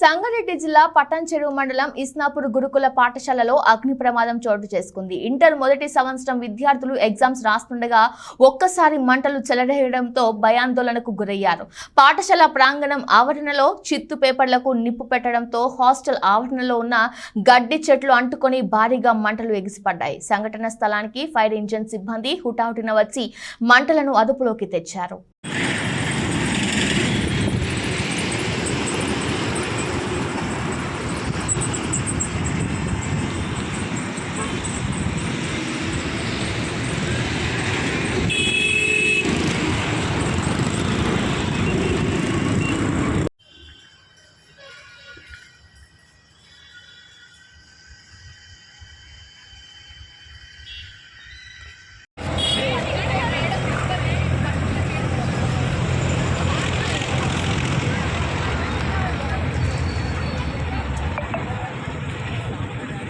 సంగారెడ్డి జిల్లా పటాన్చెరు మండలం ఇస్నాపూర్ గురుకుల పాఠశాలలో అగ్ని ప్రమాదం చోటు చేసుకుంది. ఇంటర్ మొదటి సంవత్సరం విద్యార్థులు ఎగ్జామ్స్ రాస్తుండగా ఒక్కసారి మంటలు చెలరేయడంతో భయాందోళనకు గురయ్యారు. పాఠశాల ప్రాంగణం ఆవరణలో చిత్తు పేపర్లకు నిప్పు పెట్టడంతో హాస్టల్ ఆవరణలో ఉన్న గడ్డి చెట్లు అంటుకొని భారీగా మంటలు ఎగిసిపడ్డాయి. సంఘటన స్థలానికి ఫైర్ ఇంజిన్ సిబ్బంది హుటాహుటిన వచ్చి మంటలను అదుపులోకి తెచ్చారు.